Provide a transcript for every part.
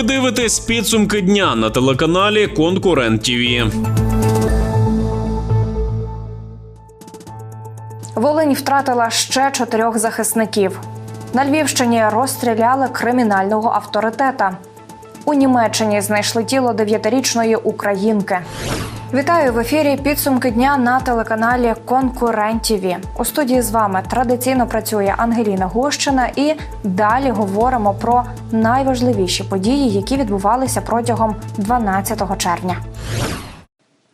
Ви дивитесь підсумки дня на телеканалі Конкурент ТІВІ. Волинь втратила ще чотирьох захисників. На Львівщині розстріляли кримінального авторитета. У Німеччині знайшли тіло дев'ятирічної українки. Вітаю в ефірі. Підсумки дня на телеканалі Конкурент ТІВІ. У студії з вами традиційно працює Ангеліна Гущина, і далі говоримо про найважливіші події, які відбувалися протягом 12 червня.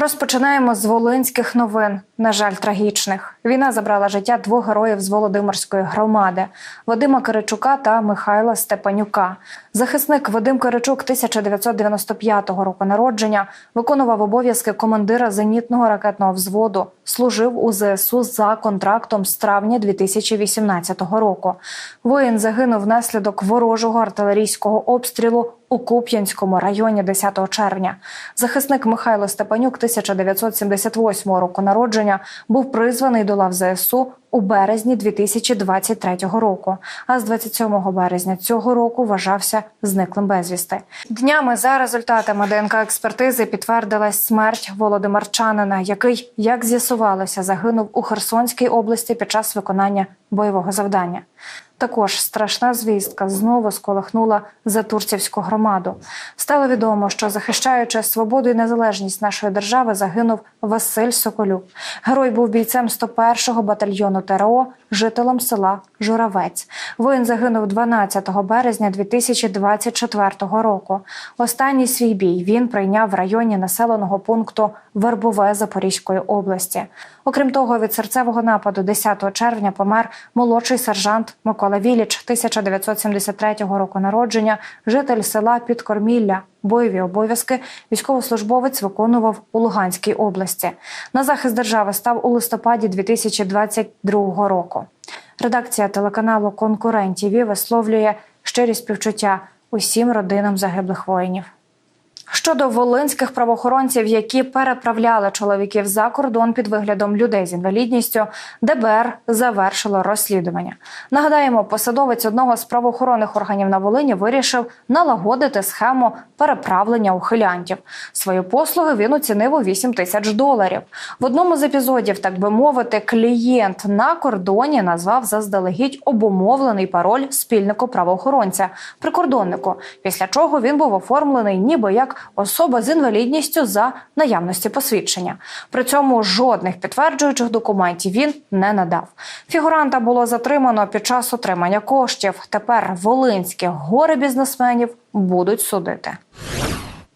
Розпочинаємо з волинських новин. На жаль, трагічних. Війна забрала життя двох героїв з Володимирської громади Вадима Киричука та Михайла Степанюка. Захисник Вадим Киричук 1995 року народження виконував обов'язки командира зенітного ракетного взводу. Служив у ЗСУ за контрактом з травня 2018 року. Воїн загинув внаслідок ворожого артилерійського обстрілу у Куп'янському районі 10 червня. Захисник Михайло Степанюк 1978 року народження був призваний до лав ЗСУ у березні 2023 року. А з 27 березня цього року вважався зниклим безвісти. Днями за результатами ДНК експертизи підтвердилась смерть володимирчанина, який, як з'ясувалося, загинув у Херсонській області під час виконання бойового завдання. Також страшна звістка знову сколихнула затурцівську громаду. Стало відомо, що захищаючи свободу і незалежність нашої держави, загинув Василь Соколюк. Герой був бійцем 101-го батальйону ТРО, жителем села Журавець. Воїн загинув 12 березня 2024 року. Останній свій бій він прийняв в районі населеного пункту Вербове Запорізької області. Окрім того, від серцевого нападу 10 червня помер молодший сержант Микола Віліч, 1973 року народження, житель села Підкормілля. Бойові обов'язки військовослужбовець виконував у Луганській області. На захист держави став у листопаді 2022 року. Редакція телеканалу Конкурент ТІВІ висловлює щирі співчуття усім родинам загиблих воїнів. Щодо волинських правоохоронців, які переправляли чоловіків за кордон під виглядом людей з інвалідністю, ДБР завершило розслідування. Нагадаємо, посадовець одного з правоохоронних органів на Волині вирішив налагодити схему переправлення ухилянтів. Свої послуги він оцінив у 8 тисяч доларів. В одному з епізодів, так би мовити, клієнт на кордоні назвав заздалегідь обумовлений пароль спільнику правоохоронця прикордоннику. Після чого він був оформлений, ніби як особа з інвалідністю за наявності посвідчення. При цьому жодних підтверджуючих документів він не надав. Фігуранта було затримано під час отримання коштів. Тепер волинських горе бізнесменів будуть судити.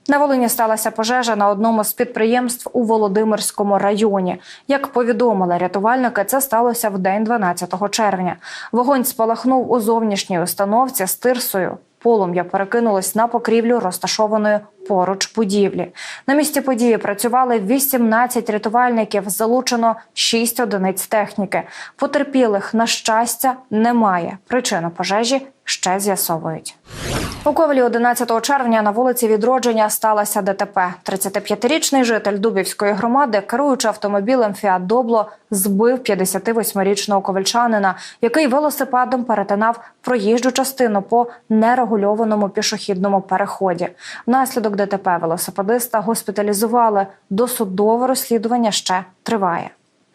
На Волині сталася пожежа на одному з підприємств у Володимирському районі. Як повідомили рятувальники, це сталося в день 12 червня. Вогонь спалахнув у зовнішній установці з тирсою. Полум'я перекинулось на покрівлю розташованої поруч будівлі. На місці події працювали 18 рятувальників. Залучено 6 одиниць техніки. Потерпілих на щастя немає. Причину пожежі ще з'ясовують. У Ковелі 11 червня на вулиці Відродження сталося ДТП. 35-річний житель Дубівської громади, керуючи автомобілем Фіат Добло, збив 58-річного ковальчанина, який велосипедом перетинав проїжджу частину по нерегульованому пішохідному переході. Внаслідок ДТП велосипедиста госпіталізували. Досудове розслідування ще триває.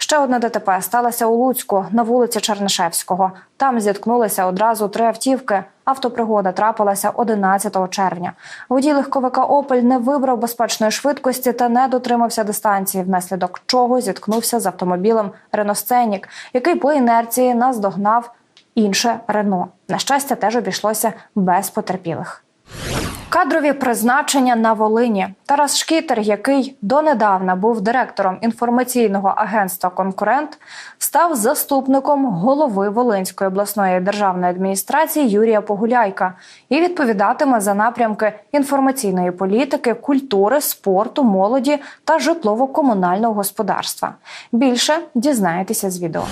Ще одне ДТП сталося у Луцьку на вулиці Чернишевського. Там зіткнулися одразу три автівки. Автопригода трапилася 11 червня. Водій легковика Опель не вибрав безпечної швидкості та не дотримався дистанції, внаслідок чого зіткнувся з автомобілем Реносценік, який по інерції наздогнав інше Рено. На щастя, теж обійшлося без потерпілих. Кадрові призначення на Волині. Тарас Шкітер, який донедавна був директором інформаційного агентства Конкурент, став заступником голови Волинської обласної державної адміністрації Юрія Погуляйка і відповідатиме за напрямки інформаційної політики, культури, спорту, молоді та житлово-комунального господарства. Більше дізнаєтеся з відео.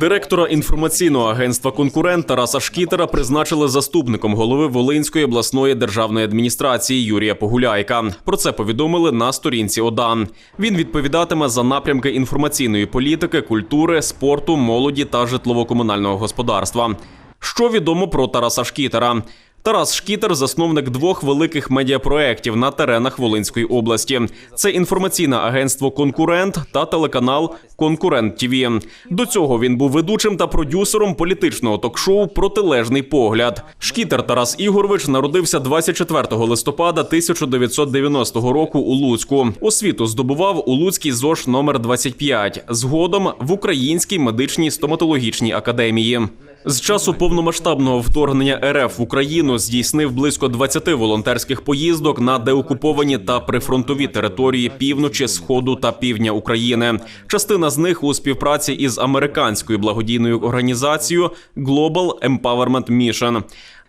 Директора інформаційного агентства Конкурент Тараса Шкітера призначили заступником голови Волинської обласної державної адміністрації Юрія Погуляйка. Про це повідомили на сторінці ОДА. Він відповідатиме за напрямки інформаційної політики, культури, спорту, молоді та житлово-комунального господарства. Що відомо про Тараса Шкітера? Тарас Шкітер засновник двох великих медіапроєктів на теренах Волинської області. Це інформаційне агентство Конкурент та телеканал Конкурент ТІВІ. До цього він був ведучим та продюсером політичного ток-шоу Протилежний погляд. Шкітер Тарас Ігорович народився 24 листопада 1990 року у Луцьку. Освіту здобував у Луцькій ЗОЖ номер 25, згодом в Українській медичній стоматологічній академії. З часу повномасштабного вторгнення РФ в Україну здійснив близько 20 волонтерських поїздок на деокуповані та прифронтові території півночі, сходу та півдня України. Частина з них у співпраці із американською благодійною організацією Global Empowerment Mission.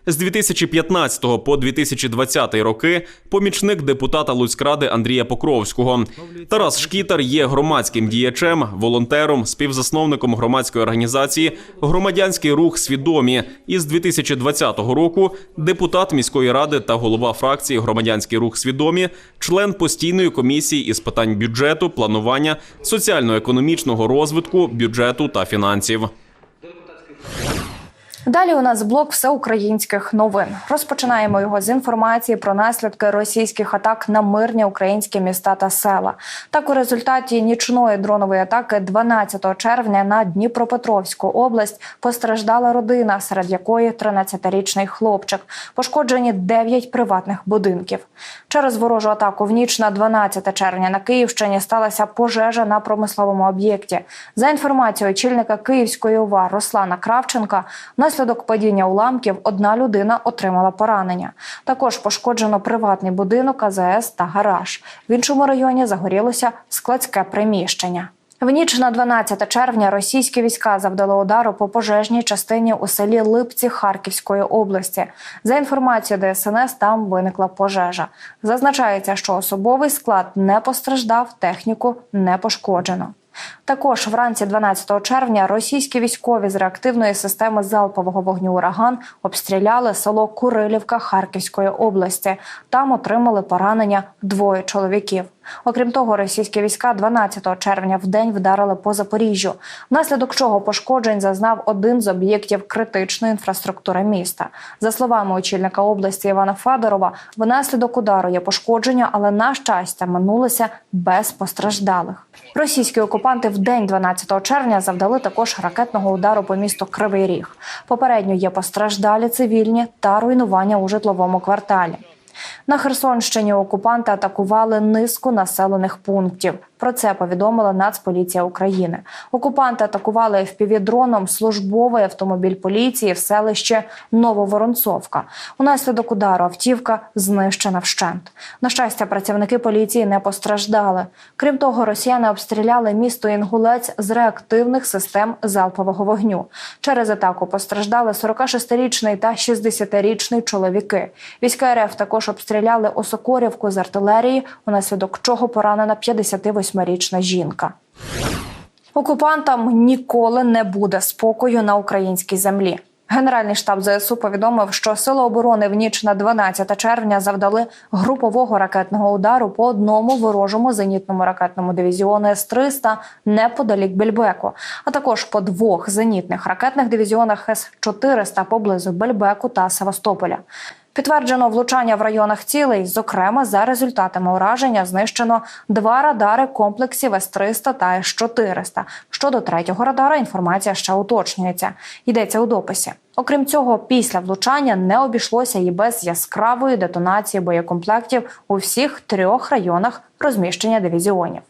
З 2015 по 2020 роки помічник депутата Луцькради Андрія Покровського. Тарас Шкітар є громадським діячем, волонтером, співзасновником громадської організації Громадянський рух свідомі. І з 2020 року депутат міської ради та голова фракції Громадянський рух свідомі, член постійної комісії із питань бюджету, планування, соціально-економічного розвитку, бюджету та фінансів. Далі у нас блок всеукраїнських новин. Розпочинаємо його з інформації про наслідки російських атак на мирні українські міста та села. Так, у результаті нічної дронової атаки 12 червня на Дніпропетровську область постраждала родина, серед якої 13-річний хлопчик. Пошкоджені 9 приватних будинків. Через ворожу атаку в ніч на 12 червня на Київщині сталася пожежа на промисловому об'єкті. За інформацією очільника Київської ОВА Руслана Кравченка, внаслідок падіння уламків одна людина отримала поранення. Також пошкоджено приватний будинок, АЗС та гараж. В іншому районі загорілося складське приміщення. В ніч на 12 червня російські війська завдали удару по пожежній частині у селі Липці Харківської області. За інформацією ДСНС, там виникла пожежа. Зазначається, що особовий склад не постраждав, техніку не пошкоджено. Також вранці 12 червня російські військові з реактивної системи залпового вогню ураган обстріляли село Курилівка Харківської області. Там отримали поранення двоє чоловіків. Окрім того, російські війська 12 червня в день вдарили по Запоріжжю, внаслідок чого пошкоджень зазнав один з об'єктів критичної інфраструктури міста. За словами очільника області Івана Федорова, внаслідок удару є пошкодження, але на щастя минулося без постраждалих. Російські окупанти в день 12 червня завдали також ракетного удару по місту Кривий Ріг. Попередньо є постраждалі цивільні та руйнування у житловому кварталі. На Херсонщині окупанти атакували низку населених пунктів. Про це повідомила Нацполіція України. Окупанти атакували FPV-дроном службовий автомобіль поліції в селище Нововоронцовка. Унаслідок удару автівка знищена вщент. На щастя, працівники поліції не постраждали. Крім того, росіяни обстріляли місто Інгулець з реактивних систем залпового вогню. Через атаку постраждали 46-річний та 60-річний чоловіки. Війська РФ також обстріляли Осокорівку з артилерії, унаслідок чого поранена 58-річна жінка. Окупантам ніколи не буде спокою на українській землі. Генеральний штаб ЗСУ повідомив, що сили оборони в ніч на 12 червня завдали групового ракетного удару по одному ворожому зенітному ракетному дивізіону С-300 неподалік Бельбеку, а також по двох зенітних ракетних дивізіонах С-400 поблизу Бельбеку та Севастополя. Підтверджено влучання в районах цілей. Зокрема, за результатами ураження знищено два радари комплексів С-300 та С-400. Щодо третього радара інформація ще уточнюється. Йдеться у дописі. Окрім цього, після влучання не обійшлося і без яскравої детонації боєкомплектів у всіх трьох районах розміщення дивізіонів.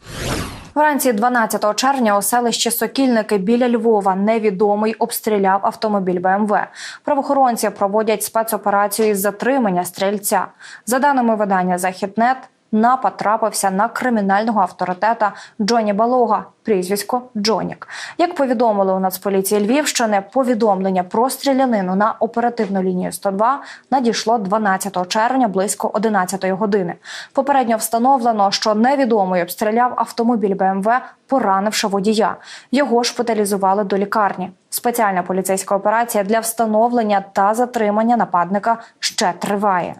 Вранці 12 червня у селищі Сокільники біля Львова невідомий обстріляв автомобіль БМВ. Правоохоронці проводять спецоперацію із затримання стрільця. За даними видання Західнет. Напад трапився на кримінального авторитета Джоні Балога, прізвисько Джонік. Як повідомили у Нацполіції Львівщини, повідомлення про стрілянину на оперативну лінію 102 надійшло 12 червня близько 11 години. Попередньо встановлено, що невідомий обстріляв автомобіль БМВ, поранивши водія. Його шпиталізували до лікарні. Спеціальна поліцейська операція для встановлення та затримання нападника ще триває.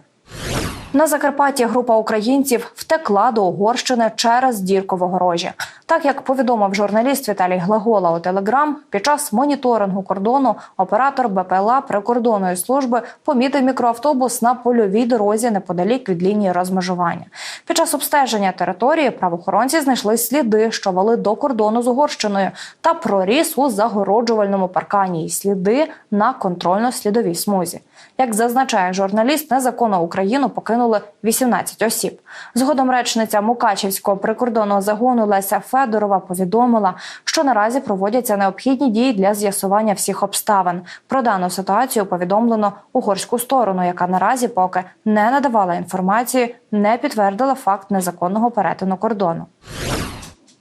На Закарпатті група українців втекла до Угорщини через Дірковогорожі. Так як повідомив журналіст Віталій Глагола у Телеграм, під час моніторингу кордону оператор БПЛА прикордонної служби помітив мікроавтобус на польовій дорозі неподалік від лінії розмежування. Під час обстеження території правоохоронці знайшли сліди, що вели до кордону з Угорщиною, та проріс у загороджувальному паркані і сліди на контрольно-слідовій смузі. Як зазначає журналіст, незаконно Україну покинули 18 осіб. Згодом речниця Мукачівського прикордонного загону Леся Федорова повідомила, що наразі проводяться необхідні дії для з'ясування всіх обставин. Про дану ситуацію повідомлено угорську сторону, яка наразі поки не надавала інформації, не підтвердила факт незаконного перетину кордону.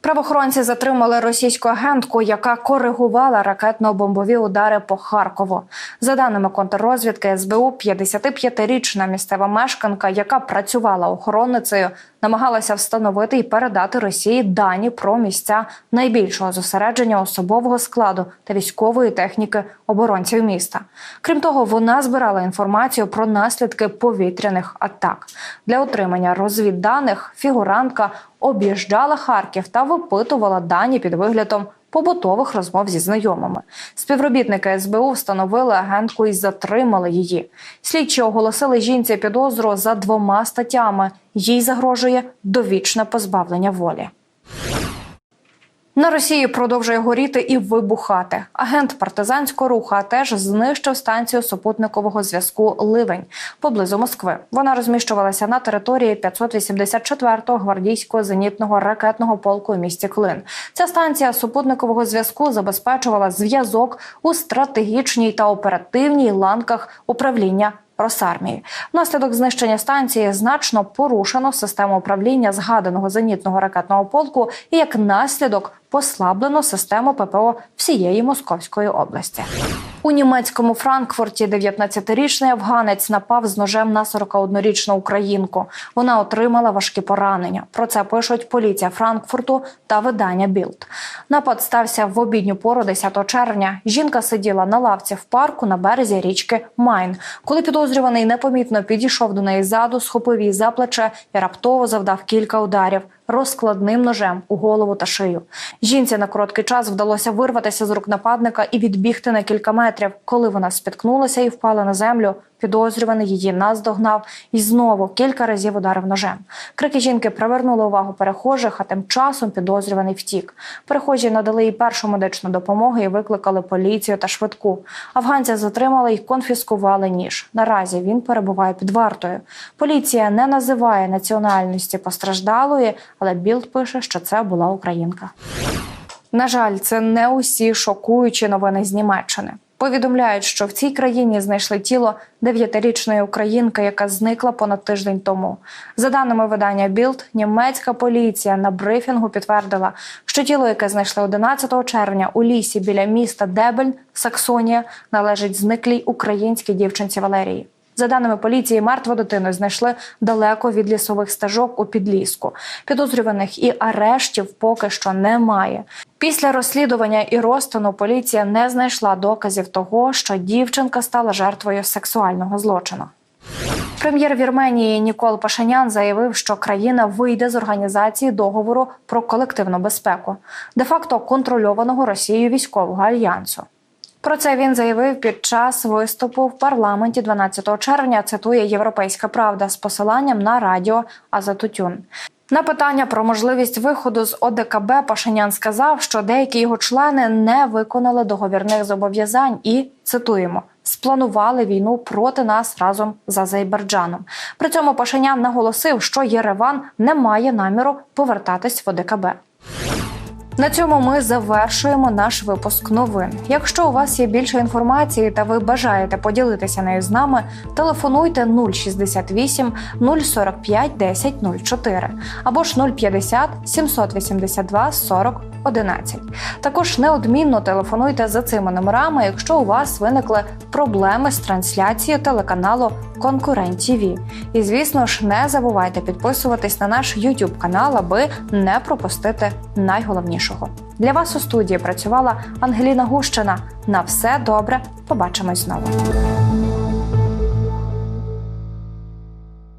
Правоохоронці затримали російську агентку, яка коригувала ракетно-бомбові удари по Харкову. За даними контррозвідки СБУ, 55-річна місцева мешканка, яка працювала охоронницею, намагалася встановити і передати Росії дані про місця найбільшого зосередження особового складу та військової техніки оборонців міста. Крім того, вона збирала інформацію про наслідки повітряних атак. Для отримання розвідданих фігурантка об'їжджала Харків та випитувала дані під виглядом побутових розмов зі знайомими. Співробітники СБУ встановили агентку і затримали її. Слідчі оголосили жінці підозру за двома статтями. Їй загрожує довічне позбавлення волі. На Росії продовжує горіти і вибухати. Агент партизанського руху теж знищив станцію супутникового зв'язку Ливень поблизу Москви. Вона розміщувалася на території 584-го гвардійського зенітного ракетного полку у місті Клин. Ця станція супутникового зв'язку забезпечувала зв'язок у стратегічній та оперативній ланках управління Росармії. Внаслідок знищення станції значно порушено систему управління згаданого зенітного ракетного полку і як наслідок послаблено систему ППО всієї Московської області. У німецькому Франкфурті 19-річний афганець напав з ножем на 41-річну українку. Вона отримала важкі поранення. Про це пишуть поліція Франкфурту та видання Білд. Напад стався в обідню пору 10 червня. Жінка сиділа на лавці в парку на березі річки Майн. Коли підозрюваний непомітно підійшов до неї ззаду, схопив її за плече і раптово завдав кілька ударів розкладним ножем у голову та шию. Жінці на короткий час вдалося вирватися з рук нападника і відбігти на кілька метрів. Коли вона спіткнулася і впала на землю, підозрюваний її наздогнав і знову кілька разів ударив ножем. Крики жінки привернули увагу перехожих, а тим часом підозрюваний втік. Перехожі надали їй першу медичну допомогу і викликали поліцію та швидку. Афганця затримали і конфіскували ніж. Наразі він перебуває під вартою. Поліція не називає національності постраждалої, але Білд пише, що це була українка. На жаль, це не усі шокуючі новини з Німеччини. Повідомляють, що в цій країні знайшли тіло дев'ятирічної українки, яка зникла понад тиждень тому. За даними видання Білд, німецька поліція на брифінгу підтвердила, що тіло, яке знайшли 11 червня у лісі біля міста Дебельн, Саксонія, належить зниклій українській дівчинці Валерії. За даними поліції, мертву дитину знайшли далеко від лісових стежок у підліску. Підозрюваних і арештів поки що немає. Після розслідування і розтину поліція не знайшла доказів того, що дівчинка стала жертвою сексуального злочину. Прем'єр Вірменії Нікол Пашинян заявив, що країна вийде з організації договору про колективну безпеку, де-факто контрольованого Росією військового альянсу. Про це він заявив під час виступу в парламенті 12 червня. Цитує Європейська Правда з посиланням на радіо Азатутюн. На питання про можливість виходу з ОДКБ Пашинян сказав, що деякі його члени не виконали договірних зобов'язань і цитуємо. Спланували війну проти нас разом з Азербайджаном. При цьому Пашинян наголосив, що Єреван не має наміру повертатись в ОДКБ. На цьому ми завершуємо наш випуск новин. Якщо у вас є більше інформації та ви бажаєте поділитися нею з нами, телефонуйте 068 045 10 04 або ж 050 782 40 11. Також неодмінно телефонуйте за цими номерами, якщо у вас виникли проблеми з трансляцією телеканалу Конкурент ТІВІ. І звісно ж, не забувайте підписуватись на наш YouTube канал, аби не пропустити найголовнішого. Для вас у студії працювала Ангеліна Гущина. На все добре. Побачимось знову.